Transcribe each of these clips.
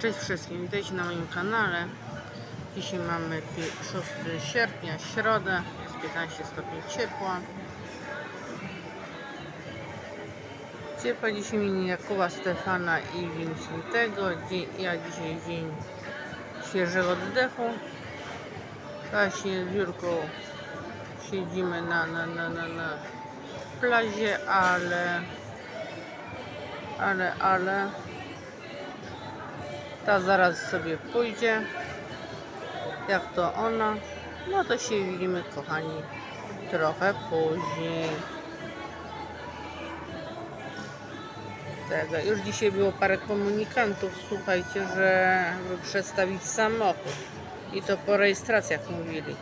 Cześć wszystkim, witajcie na moim kanale. Dzisiaj mamy pi- 6 sierpnia, środę, jest 15 stopni ciepła. Ciepła dzisiaj imię Jakuba, Stefana i Vincentego. Dzień, ja dzisiaj dzień świeżego oddechu. Właśnie z Jurką siedzimy na, na, na, na, na plazie, ale ale, ale ta zaraz sobie pójdzie. Jak to ona? No to się widzimy, kochani, trochę później. Tego. Już dzisiaj było parę komunikantów, słuchajcie, żeby przedstawić samochód. I to po rejestracjach mówili.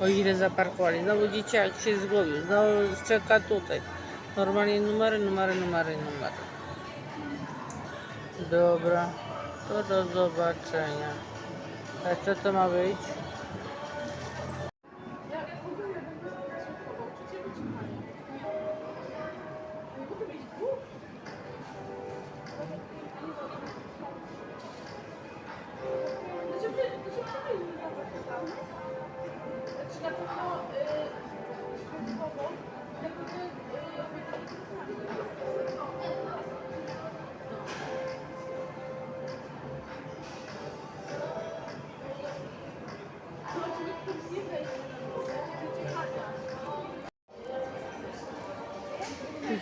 O ile zaparkowali. Znowu dzieciak się zgubił. Znowu czeka tutaj. Normalnie numery, numery, numery, numery. Dobra, to do zobaczenia. A co to ma być?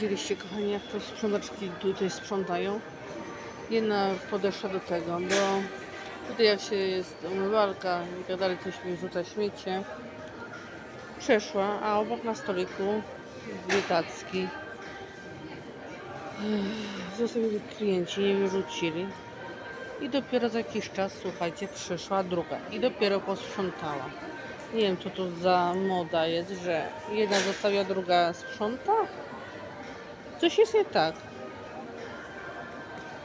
Widzieliście, kochani, jak to sprzątaczki tutaj sprzątają? Jedna podeszła do tego, bo tutaj jak się jest umywalka i tak dalej, coś mi rzuca śmiecie. Przeszła, a obok na stoliku dwie tacki. Ech, Zostawili klienci, nie wyrzucili. I dopiero za jakiś czas, słuchajcie, przyszła druga. I dopiero posprzątała. Nie wiem, co to za moda jest, że jedna zostawia, druga sprząta. Coś jest nie tak.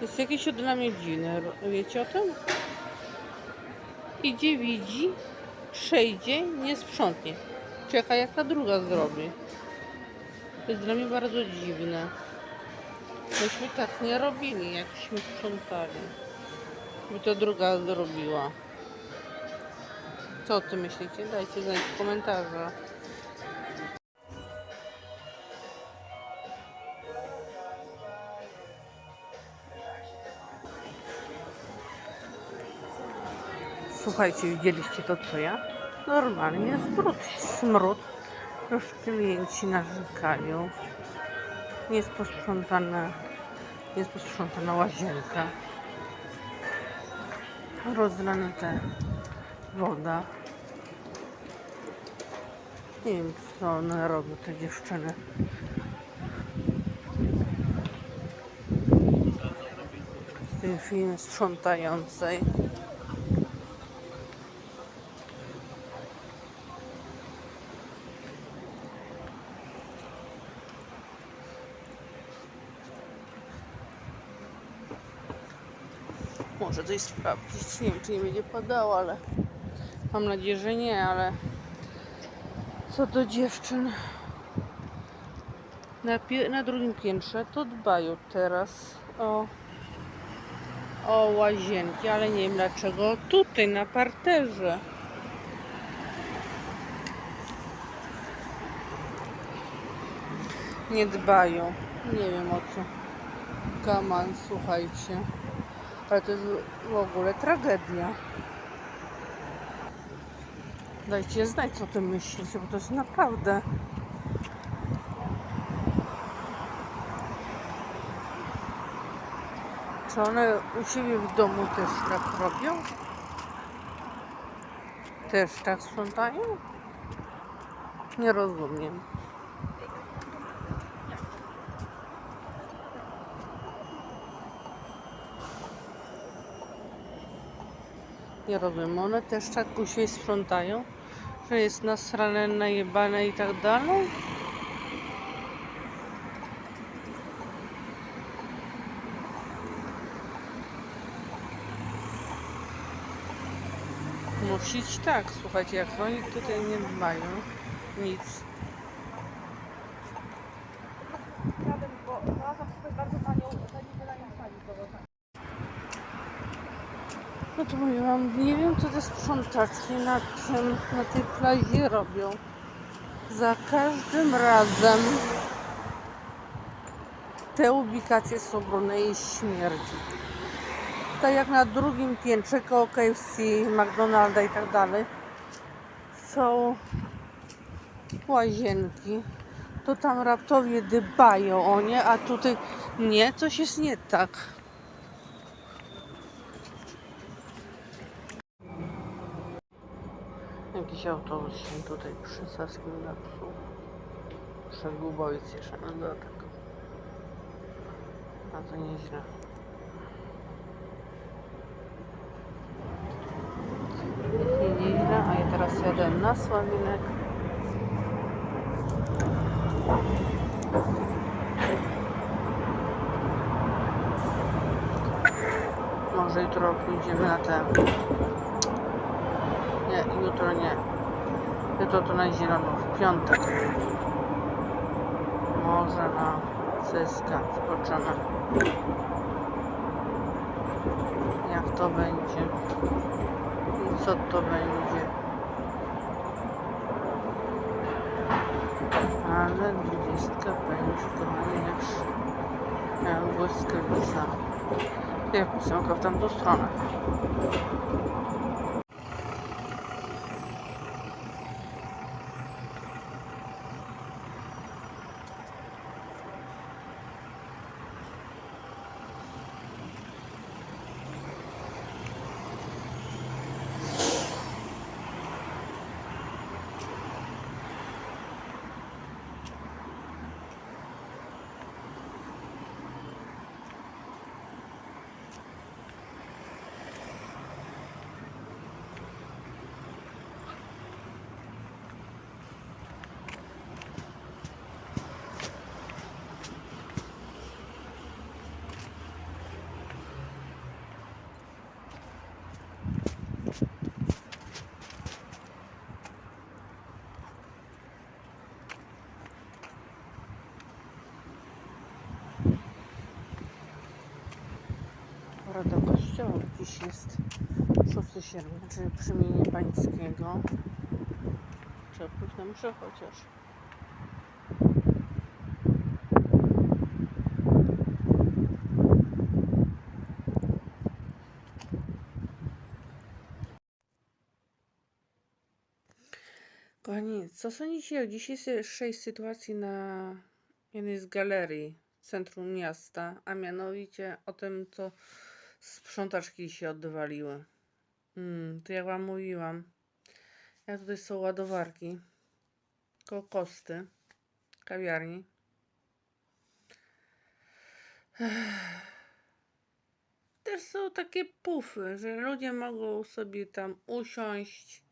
Jest jakieś dla mnie dziwne. Wiecie o tym? Idzie, widzi, przejdzie, nie sprzątnie. Czeka jak ta druga zrobi. To jest dla mnie bardzo dziwne. Myśmy tak nie robili, jakśmy sprzątali. By to druga zrobiła. Co o tym myślicie? Dajcie znać w komentarzach. Słuchajcie, widzieliście to co ja? Normalnie brud, smród. Już klienci narzekają. Jest posprzątana, jest posprzątana łazienka. Rozlane te woda. Nie wiem co one robią, te dziewczyny. W tej firmie sprzątającej. Może coś sprawdzić. Nie wiem, czy nie będzie padało, ale mam nadzieję, że nie, ale co do dziewczyn na, na drugim piętrze, to dbają teraz o, o łazienki, ale nie wiem dlaczego tutaj na parterze. Nie dbają. Nie wiem o co. Kaman, słuchajcie. Ale to jest w ogóle tragedia. Dajcie znać, co o tym myślicie, bo to jest naprawdę. Czy one u siebie w domu też tak robią? Też tak sprzątają? Nie rozumiem. Nie rozumiem. One też tak siebie sprzątają, że jest nasrane, najebane i tak dalej. Musić tak, słuchajcie, jak oni tutaj nie dbają, nic. Radem, bo znalazłam tutaj bardzo tanią, tanią wydanią sali do To mówię wam, nie wiem co te sprzątaczki na, tym, na tej plaży robią. Za każdym razem te ubikacje są brudne i śmierdzi. Tak jak na drugim piętrze koło KFC, McDonalda i tak dalej są łazienki, to tam raptowie dbają o nie, a tutaj nie, coś jest nie tak. Jakiś autobus tutaj przy Saskim zepsuł. Przegubowiec jeszcze na dodatek. A to nieźle. Jest nie nieźle, a ja teraz jadę na Sławinek. Może jutro pójdziemy na ten. Nie, jutro nie. Jutro to na zielono, w piątek. Może na Cyska zobaczymy. Jak to będzie. I co to będzie. Ale dwudziestka będzie, kochani, jak, jak błyskawica. Jak pisemka w tamtą stronę. Pora do dziś jest 6 sierpnia, czyli przemienie pańskiego. Trzeba pójść na mszę chociaż. Kochani, co sądzicie o dzisiejszej sytuacji na jednej z galerii w centrum miasta, a mianowicie o tym, co sprzątaczki się odwaliły. Mm, to jak wam mówiłam, ja tutaj są ładowarki koło kosty kawiarni. Też są takie pufy, że ludzie mogą sobie tam usiąść,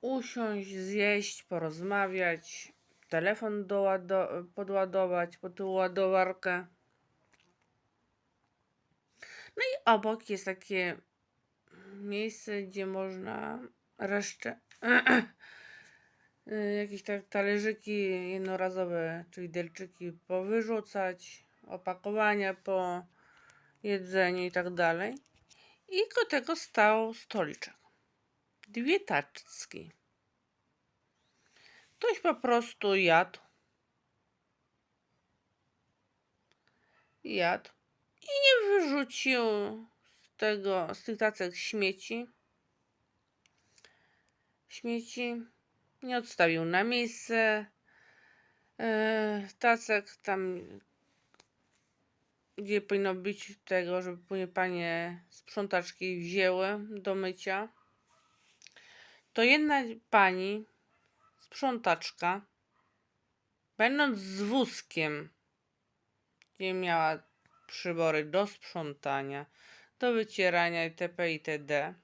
usiąść, zjeść, porozmawiać, telefon dołado- podładować pod tą ładowarkę. No i obok jest takie miejsce, gdzie można resztę y, jakieś tak talerzyki jednorazowe, czyli delczyki powyrzucać, opakowania po jedzeniu i tak dalej. I koło tego stał stoliczek. Dwie taczki. Ktoś po prostu jadł. Jadł i nie wyrzucił z tego, z tych tacek śmieci. Śmieci nie odstawił na miejsce. e, Tacek tam, gdzie powinno być tego, żeby później panie sprzątaczki wzięły do mycia. To jedna pani sprzątaczka, będąc z wózkiem, gdzie miała przybory do sprzątania, do wycierania itp. itd.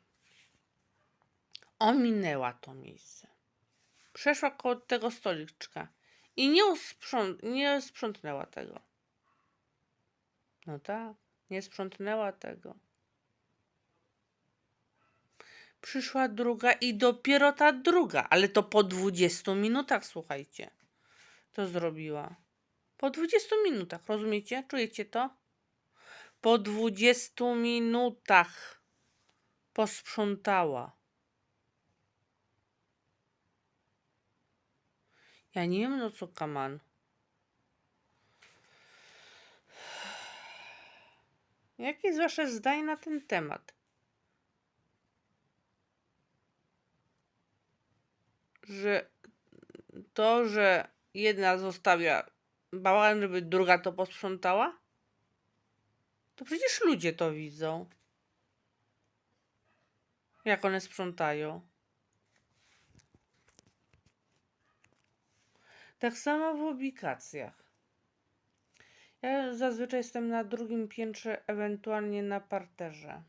Ominęła to miejsce. Przeszła koło tego stoliczka i nie, usprząt nie sprzątnęła tego. No tak, nie sprzątnęła tego. Przyszła druga i dopiero ta druga, ale to po 20 minutach, słuchajcie, to zrobiła. Po 20 minutach, rozumiecie? Czujecie to? Po 20 minutach posprzątała. Ja nie wiem, no co kaman. Jakie jest wasze zdanie na ten temat? Że to, że jedna zostawia bałagan, żeby druga to posprzątała? To przecież ludzie to widzą. Jak one sprzątają. Tak samo w ubikacjach. Ja zazwyczaj jestem na drugim piętrze, ewentualnie na parterze.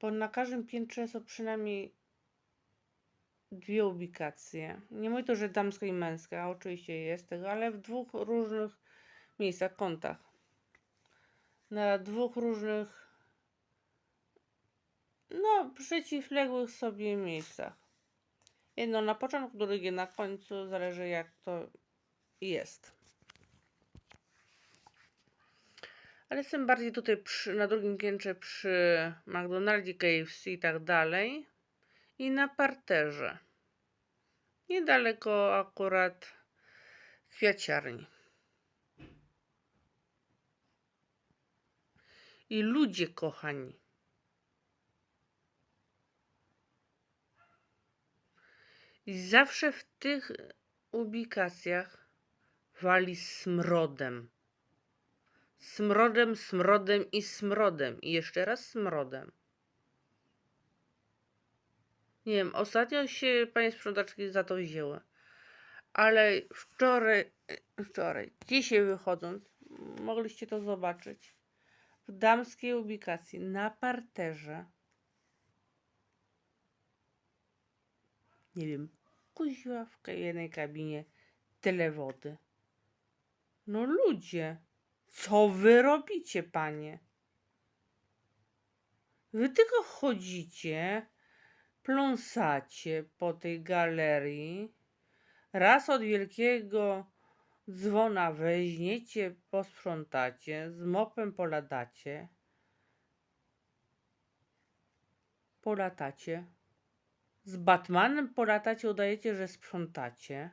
Bo na każdym piętrze są przynajmniej dwie ubikacje. Nie mówię to, że damska i męska, oczywiście jest tego, ale w dwóch różnych miejscach, kątach. Na dwóch różnych, no, przeciwległych sobie miejscach. Jedno na początku, drugie na końcu, zależy jak to jest. Ale jestem bardziej tutaj przy, na drugim piętrze przy McDonaldzie, KFC i tak dalej. I na parterze. Niedaleko akurat kwiaciarni. I ludzie kochani. I zawsze w tych ubikacjach wali smrodem. Smrodem, smrodem i smrodem. I jeszcze raz smrodem. Nie wiem, ostatnio się panie sprzątaczki za to wzięły. Ale wczoraj, wczoraj, dzisiaj wychodząc, mogliście to zobaczyć. W damskiej ubikacji na parterze. Nie wiem, kuźwa w jednej kabinie tyle wody. No ludzie, co wy robicie, panie? Wy tylko chodzicie, pląsacie po tej galerii. Raz od wielkiego dzwona weźmiecie, posprzątacie, z mopem polatacie. Polatacie. Z Batmanem polatacie, udajecie, że sprzątacie.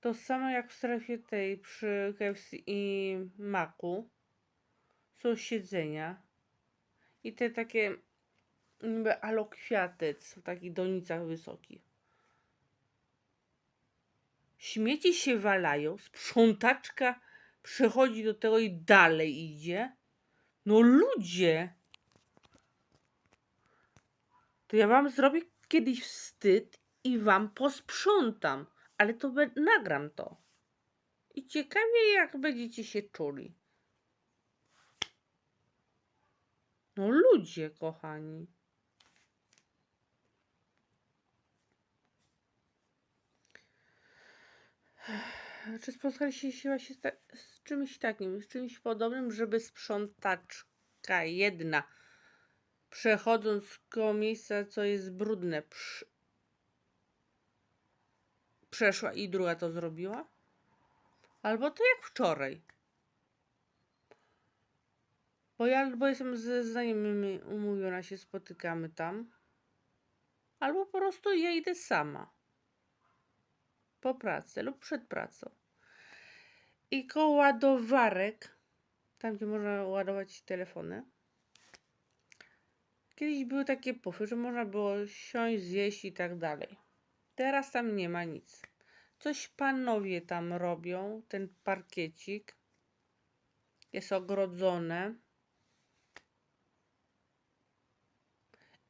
To samo jak w strefie tej przy KFC i Maku. Są siedzenia. I te takie niby alokwiaty w takich donicach wysokich. Śmieci się walają, sprzątaczka przychodzi do tego i dalej idzie. No ludzie! To ja wam zrobię kiedyś wstyd i wam posprzątam, ale to nagram to. I ciekawie jak będziecie się czuli. No ludzie, kochani. Czy spotkaliście się właśnie z, czymś takim, z czymś podobnym, żeby sprzątaczka jedna, przechodząc koło miejsca, co jest brudne, przeszła i druga to zrobiła? Albo to jak wczoraj. Bo ja, bo jestem ze znajomymi umówiona, się spotykamy tam. Albo po prostu ja idę sama. Po pracy lub przed pracą. I koło ładowarek, tam gdzie można ładować telefony. Kiedyś były takie pufy, że można było siąść, zjeść i tak dalej. Teraz tam nie ma nic. Coś panowie tam robią, ten parkiecik jest ogrodzone.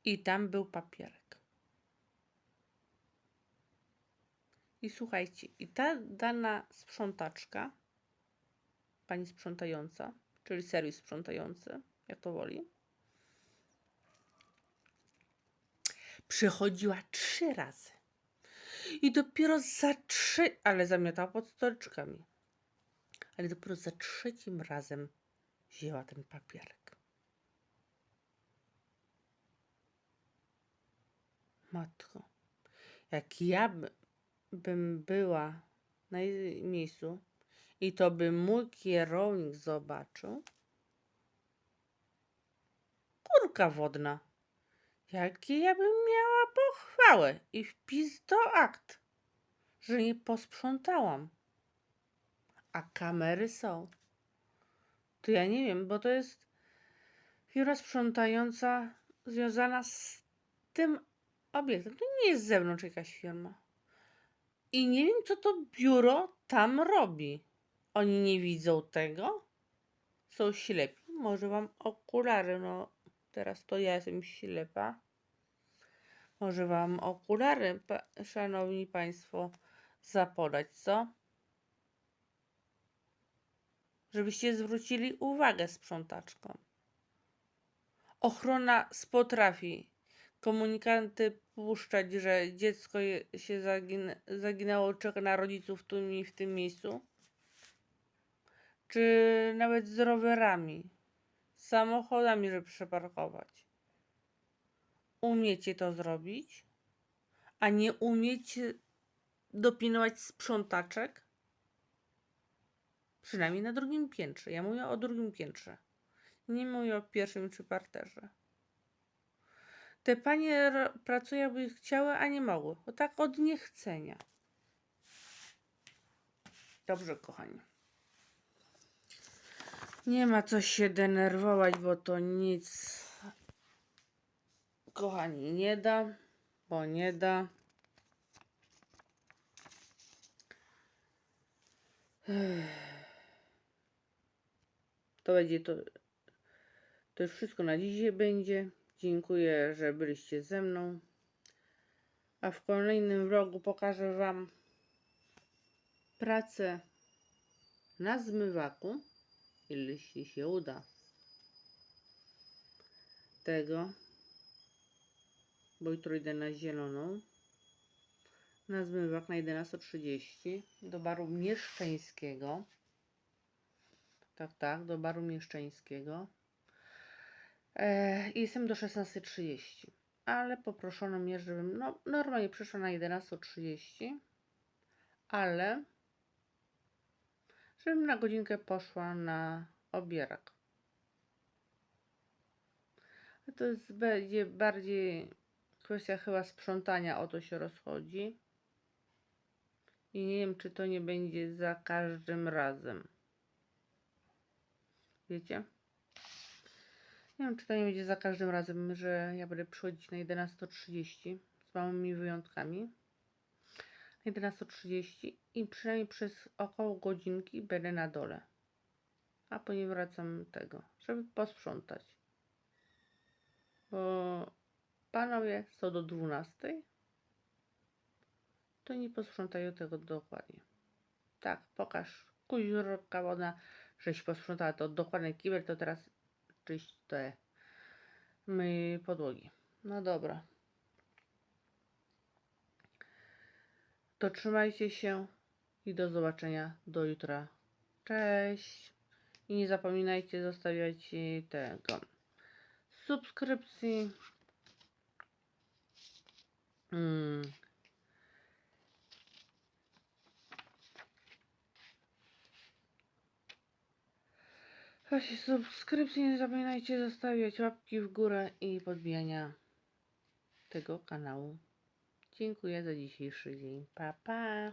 I tam był papierek. I słuchajcie, i ta dana sprzątaczka, pani sprzątająca, czyli serwis sprzątający, jak to woli, przychodziła trzy razy. I dopiero za trzy, ale zamiatała pod stoliczkami. Ale dopiero za trzecim razem wzięła ten papierek. Matko, jak ja by, bym była na miejscu i to by mój kierownik zobaczył, rurka wodna. Jakie ja bym miała pochwałę i wpis do akt, że nie posprzątałam. A kamery są. To ja nie wiem, bo to jest firma sprzątająca związana z tym obiektem. To nie jest z zewnątrz jakaś firma. I nie wiem, co to biuro tam robi. Oni nie widzą tego? Są ślepi? Może wam okulary, no teraz to ja jestem ślepa. Może wam okulary, pa, szanowni państwo, zapodać, co? Żebyście zwrócili uwagę sprzątaczkom. Ochrona potrafi komunikaty puszczać, że dziecko się zagin, zaginęło, czeka na rodziców tu i w tym miejscu. Czy nawet z rowerami, samochodami, żeby przeparkować. Umiecie to zrobić, a nie umiecie dopilnować sprzątaczek? Przynajmniej na drugim piętrze. Ja mówię o drugim piętrze. Nie mówię o pierwszym czy parterze. Te panie pracują, jakby chciały, a nie mogły. Bo tak od niechcenia. Dobrze, kochani. Nie ma co się denerwować, bo to nic, kochani, nie da, bo nie da. To będzie to. To już wszystko na dzisiaj będzie. Dziękuję, że byliście ze mną. A w kolejnym vlogu pokażę Wam pracę na zmywaku, jeśli się uda tego, bo jutro idę na zieloną, na zmywak na 11.30 do baru mieszczeńskiego. Tak, tak, do baru mieszczeńskiego. E, i jestem do 16.30, ale poproszono mnie, żebym no, normalnie przyszła na 11.30, ale żebym na godzinkę poszła na obierak. To jest będzie bardziej kwestia chyba sprzątania, o to się rozchodzi. I nie wiem, czy to nie będzie za każdym razem. Wiecie? Nie wiem, czy to nie będzie za każdym razem, że ja będę przychodzić na 11.30 z małymi wyjątkami. Na 11.30 i przynajmniej przez około godzinki będę na dole. A później wracam tego, żeby posprzątać. Bo panowie są do 12. To nie posprzątają tego dokładnie. Tak, pokaż kuźurka woda, żeś posprzątała to dokładnie kibel, to teraz czyść te my podłogi. No dobra. To trzymajcie się i do zobaczenia do jutra. Cześć. I nie zapominajcie zostawiać tego subskrypcji. Mm. Właśnie subskrypcji nie zapominajcie zostawiać łapki w górę i podbijania tego kanału. Dziękuję za dzisiejszy dzień. Pa, pa.